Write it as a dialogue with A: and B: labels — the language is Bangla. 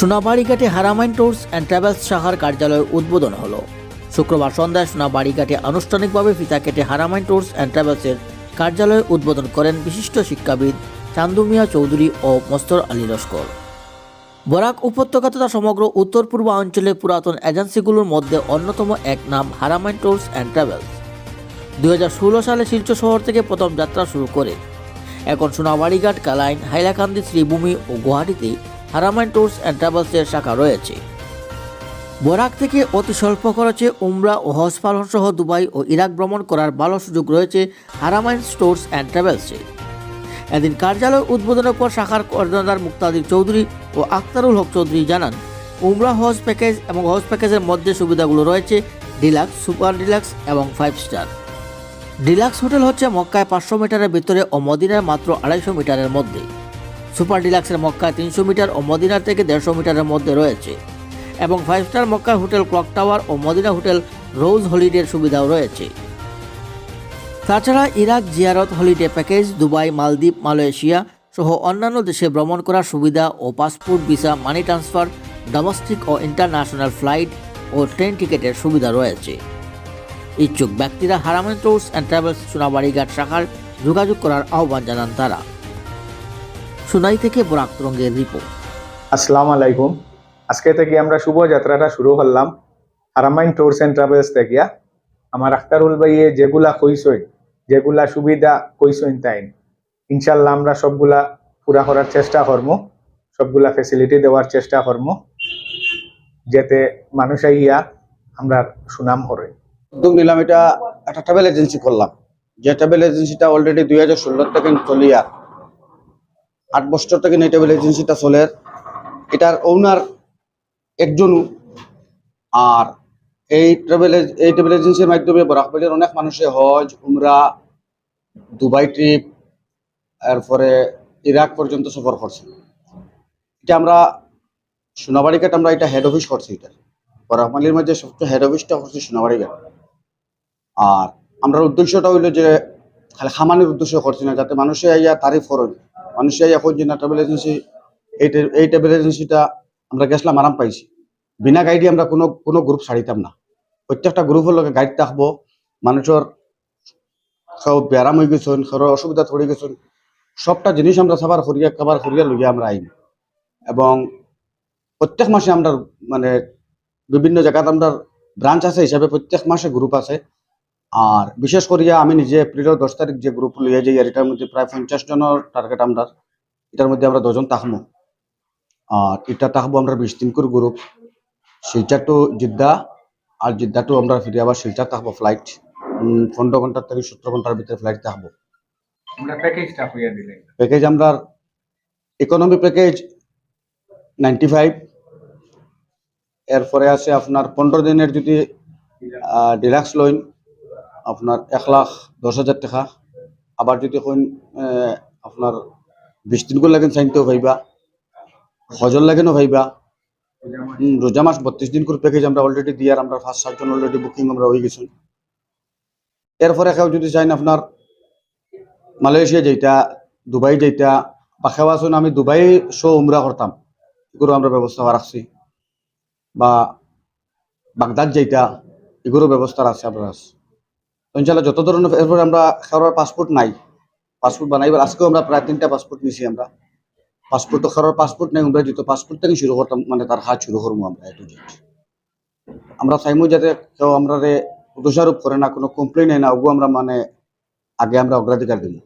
A: সোনাবাড়িঘাটে হারামাইন ট্যুরস অ্যান্ড ট্রাভেলস শাখার কার্যালয়ের উদ্বোধন হলো। শুক্রবার সন্ধ্যায় সোনাবাড়িঘাটে আনুষ্ঠানিকভাবে ফিতা কেটে হারামাইন ট্যুরস অ্যান্ড ট্রাভেলসের কার্যালয়ের উদ্বোধন করেন বিশিষ্ট শিক্ষাবিদ চান্দু মিয়া চৌধুরী ও মস্তর আলী লস্কর। বরাক উপত্যকা তথা সমগ্র উত্তর পূর্ব অঞ্চলে পুরাতন এজেন্সিগুলোর মধ্যে অন্যতম এক নাম হারামাইন ট্যুরস অ্যান্ড ট্রাভেলস। দু হাজার ষোলো সালে শিলচর শহর থেকে প্রথম যাত্রা শুরু করে। এখন সোনাবাড়িঘাট, কালাইন, হাইলাকান্দি, শ্রীভূমি ও গুয়াহাটিতে হারামাইন ট্যুরস অ্যান্ড ট্রাভেলসের শাখা রয়েছে। বরাক থেকে অতি স্বল্প খরচে উমরা ও হজ পালন সহ দুবাই ও ইরাক ভ্রমণ করার ভালো সুযোগ রয়েছে হারামাইন স্টোর্স অ্যান্ড ট্রাভেলসে। এদিন কার্যালয় উদ্বোধনের পর শাখার কর্ণধার মুক্তাদির চৌধুরী ও আক্তারুল হক চৌধুরী জানান, উমরা হজ প্যাকেজ এবং হজ প্যাকেজের মধ্যে সুবিধাগুলো রয়েছে, ডিলাক্স, সুপার ডিলাক্স এবং ফাইভ স্টার। ডিলাক্স হোটেল হচ্ছে মক্কায় পাঁচশো মিটারের ভিতরে ও মদিনায় মাত্র আড়াইশো মিটারের মধ্যে। সুপার ডিলাক্সের মক্কা তিনশো মিটার ও মদিনার থেকে দেড়শো মিটারের মধ্যে রয়েছে। এবং ফাইভ স্টার মক্কার হোটেল ক্লক টাওয়ার ও মদিনা হোটেল রোজ হলিডের সুবিধাও রয়েছে। তাছাড়া ইরাক জিয়ারত হলিডে প্যাকেজ, দুবাই, মালদ্বীপ, মালয়েশিয়া সহ অন্যান্য দেশে ভ্রমণ করার সুবিধা ও passport, visa, money transfer domestic ও ইন্টারন্যাশনাল ফ্লাইট ও ট্রেন টিকিটের সুবিধা রয়েছে। ইচ্ছুক ব্যক্তিরা Haramain tours and travels Sonabarighat শাখার যোগাযোগ করার আহ্বান জানান তারা। সোনাই থেকে বরাক তরঙ্গের রিপোর্ট।
B: আসসালামু আলাইকুম। আজকে থেকে আমরা শুভ যাত্রাটা শুরু করলাম হারামাইন ট্যুরস অ্যান্ড ট্রাভেলস থেকে। আমার আখতারুল ভাইয়ে যেগুলা কইসইন যেগুলা সুবিধা কইসইন তাইন ইনশাল্লাহ আমরা সবগুলা পুরা করার চেষ্টা করব সবগুলা ফেসিলিটি দেওয়ার চেষ্টা করব যাতে মানুষ আইয়া আমরা সুনাম করে।
C: উদ্যোগ নিলাম এটা একটা ট্রাভেল এজেন্সি করলাম। যে ট্রাভেল এজেন্সিটা অলরেডি দুই হাজার ষোলো থেকে চলিয়া আট বছর থেকে ট্রাভেল এজেন্সিটা চলে। এটার ওনার একজনও। আর এই ট্রাভেল এই ট্রাভেল এজেন্সির মাধ্যমে বরাকবাড়ির অনেক মানুষে হজ, উমরা, দুবাই ট্রিপ এরপরে ইরাক পর্যন্ত সফর করছে। এটা আমরা সোনাবাড়ি সোনাবাড়িঘাট আমরা এটা হেড অফিস করছি এটা। বরাকমালির মধ্যে সবচেয়ে হেড অফিসটা করছি সোনাবাড়ি সোনাবাড়িঘাট। আর আমরা উদ্দেশ্যটা হইল যে, খালি খামানের উদ্দেশ্য করছি না, যাতে মানুষে আইয়া তারিফ করেন। মানুষে আইয়া কোন না ট্রাভেল এজেন্সি এই ট্রা- ট্রাভেল এজেন্সিটা আমরা গেছিলাম, আরাম পাইছি। বিনা গাইডে আমরা কোনো কোনো গ্রুপ ছাড়িতাম না। প্রত্যেকটা গ্রুপের লগে গাইড থাকব মানুষের সব ব্যারাম হয়ে গেছেন সবার অসুবিধা থড়ে গেছেন। সবটা জিনিস আমরা সবার করিয়া কাবার করিয়া লইয়া আমরা আইন। এবং প্রত্যেক মাসে আমরা মানে বিভিন্ন জায়গাতে আমরা ব্রাঞ্চ আছে হিসাবে প্রত্যেক মাসে গ্রুপ আছে। আর বিশেষ করিয়া আমি নিজে এপ্রিলের দশ তারিখ যে গ্রুপ লইয়া যাই আর এটার মধ্যে প্রায় পঞ্চাশ জনের টার্গেট আমরা এটার মধ্যে আমরা দশজন থাকব আর এটা থাকব আমরা বিশ দিন করে গ্রুপ শিলচার টু জিদ্দা আর জিদ্দা টু আমরা ফিরে আবার শিলচার থাকব ফ্লাইট পনেরো ঘণ্টার থেকে সতেরো ঘণ্টার ভিতরে ফ্লাইট থাকব প্যাকেজ আমরা ইকোনমি প্যাকেজ নাইনটি ফাইভ এরপরে আছে আপনার পনেরো দিনের যদি ডিলাক্স লোন আপনার এক লাখ দশ হাজার টাকা। আবার যদি আহ, আপনার বিশ দিন করে লাগেন চাইতেও ভাইবা হজর লাগেনও ভাইবা রোজা মাস বত্রিশ দিন করে প্যাকেজ আমরা অলরেডি দিয়ে আর আমরা ফার্স্ট সাতজন অলরেডি বুকিং আমরা হয়ে গেছি। এরপরে কেউ যদি চাইন আপনার মালয়েশিয়া যেটা দুবাই যেটা বা খেওয়াছুন আমি দুবাই শো উমরা করতাম এগুলো আমরা ব্যবস্থা রাখছি বা বাগদাদ যেটা এগুলো ব্যবস্থা আছে আমরা ইনশাল্লাহ যত ধরনের, এরপরে আমরা খাওয়ার পাসপোর্ট নাই। পাসপোর্ট বানাইবার, আজকেও আমরা প্রায় তিনটা পাসপোর্ট নিছি আমরা। পাসপোর্ট তো খাওয়ার পাসপোর্ট নাই, আমরা যেহেতু পাসপোর্ট থেকে শুরু করতাম মানে তার হাত শুরু করব আমরা এত আমরা চাইমু যাতে কেউ আমরা দোষারোপ করে না, কোনো কমপ্লেন হয় না, ওগু আমরা মানে আগে আমরা অগ্রাধিকার দিই